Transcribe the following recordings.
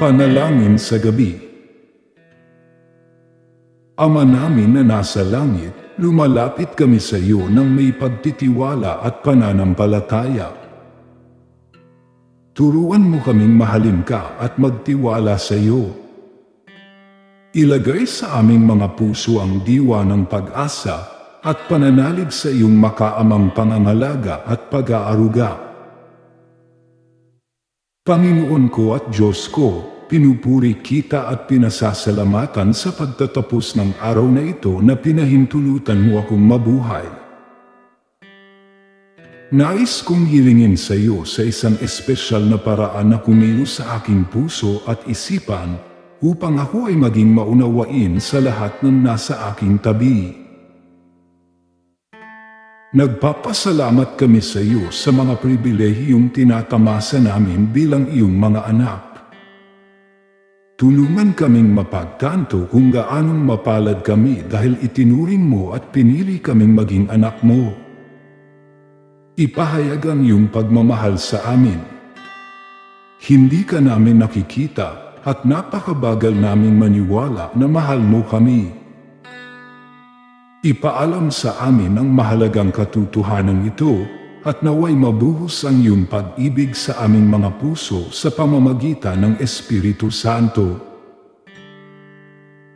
Panalangin sa gabi Ama namin na nasa langit, lumalapit kami sa iyo ng may pagtitiwala at pananampalataya. Turuan mo kaming mahalin ka at magtiwala sa iyo. Ilagay sa aming mga puso ang diwa ng pag-asa at pananalig sa iyong makaamang pangangalaga at pag-aaruga. Panginoon ko at Diyos ko, pinupuri kita at pinasasalamatan sa pagtatapos ng araw na ito na pinahintulutan mo akong mabuhay. Nais kong hilingin sa iyo sa isang espesyal na paraan na kumilos sa aking puso at isipan upang ako ay maging maunawain sa lahat ng nasa aking tabi. Nagpapasalamat kami sa iyo sa mga pribilehiyong tinatamasa namin bilang iyong mga anak. Tulungan kaming mapagtanto kung gaanong mapalad kami dahil itinuring mo at pinili kaming maging anak mo. Ipahayag ang iyong pagmamahal sa amin. Hindi ka namin nakikita at napakabagal naming maniwala na mahal mo kami. Ipaalam sa amin ang mahalagang katotohanan ito at naway mabuhos ang iyong pag-ibig sa aming mga puso sa pamamagitan ng Espiritu Santo.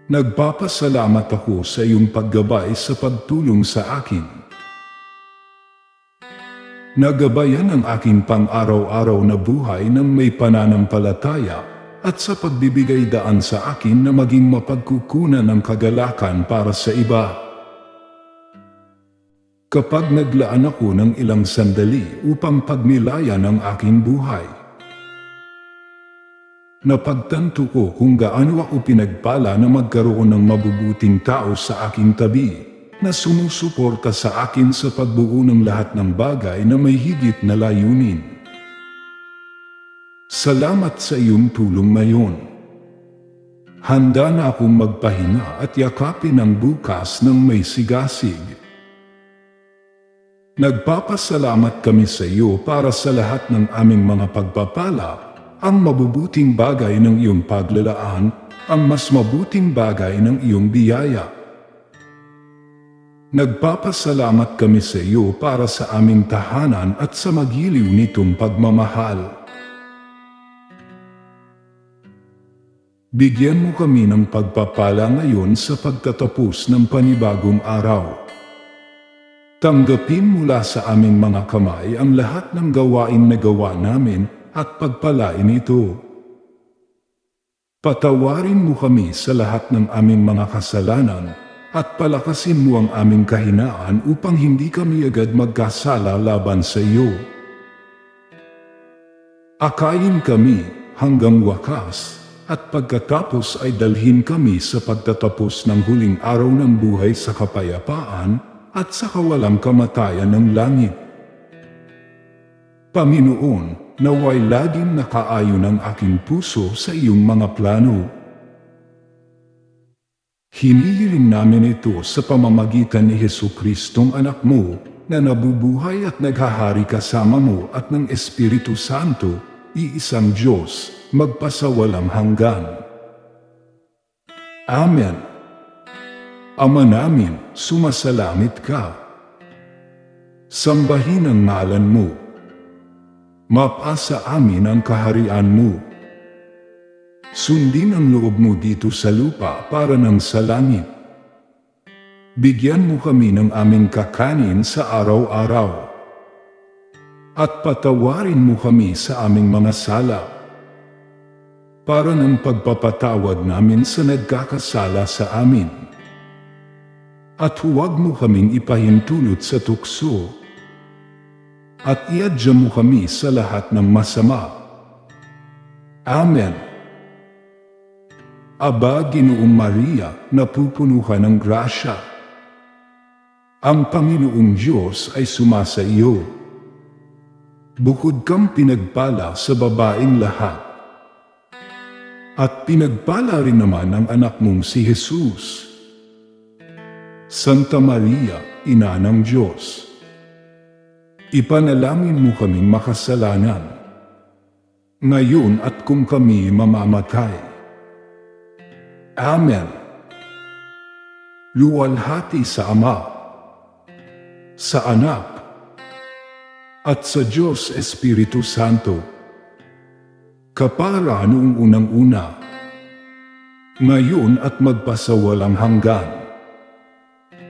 Nagpapasalamat ako sa iyong paggabay sa pagtulong sa akin. Nagabayan ang aking pang-araw-araw na buhay ng may pananampalataya at sa pagbibigay daan sa akin na maging mapagkukunan ng kagalakan para sa iba. Kapag naglaan ako ng ilang sandali upang pagnilayan ang aking buhay. Napagtanto ko kung gaano ako pinagpala na magkaroon ng mabubuting tao sa aking tabi na sumusuporta sa akin sa pagbuo ng lahat ng bagay na may higit na layunin. Salamat sa iyong tulong ngayon. Handa na akong magpahinga at yakapin ang bukas ng may sigasig. Nagpapasalamat kami sa iyo para sa lahat ng aming mga pagpapala, ang mabubuting bagay ng iyong paglalaan, ang mas mabuting bagay ng iyong biyaya. Nagpapasalamat kami sa iyo para sa aming tahanan at sa magiliw nitong pagmamahal. Bigyan mo kami ng pagpapala ngayon sa pagtatapos ng panibagong araw. Tanggapin mula sa aming mga kamay ang lahat ng gawain na gawa namin at pagpalain ito. Patawarin mo kami sa lahat ng aming mga kasalanan at palakasin mo ang aming kahinaan upang hindi kami agad magkasala laban sa iyo. Akayin kami hanggang wakas at pagkatapos ay dalhin kami sa pagtatapos ng huling araw ng buhay sa kapayapaan at sa kawalang kamatayan ng langit. Panginoon, naway laging nakaayon ang aking puso sa iyong mga plano. Hinihiling namin ito sa pamamagitan ni Heso Kristong anak mo na nabubuhay at naghahari kasama mo at ng Espiritu Santo, iisang Diyos, magpasawalang hanggan. Amen. Ama namin, sumasalamit ka. Sambahin ang ngalan mo. Mapasa amin ang kaharian mo. Sundin ang loob mo dito sa lupa para ng sa langit. Bigyan mo kami ng aming kakanin sa araw-araw. At patawarin mo kami sa aming mga sala. Para ng pagpapatawad namin sa nagkakasala sa amin at huwag mo kaming ipahintulot sa tukso. At iadya mo kami sa lahat ng masama. Amen. Aba, Ginoong Maria, napupuno ka ng grasya. Ang Panginoong Diyos ay sumasa iyo. Bukod kang pinagpala sa babaeng lahat. At pinagpala rin naman ang anak mong si Jesus. Santa Maria, Ina ng Diyos. Ipanalangin mo kaming makasalanan. ngayon at kung kami mamamatay. Amen. Luwalhati sa Ama, sa Anak, at sa Diyos Espiritu Santo, kapara noong unang-una, ngayon at magpasawalang hanggan.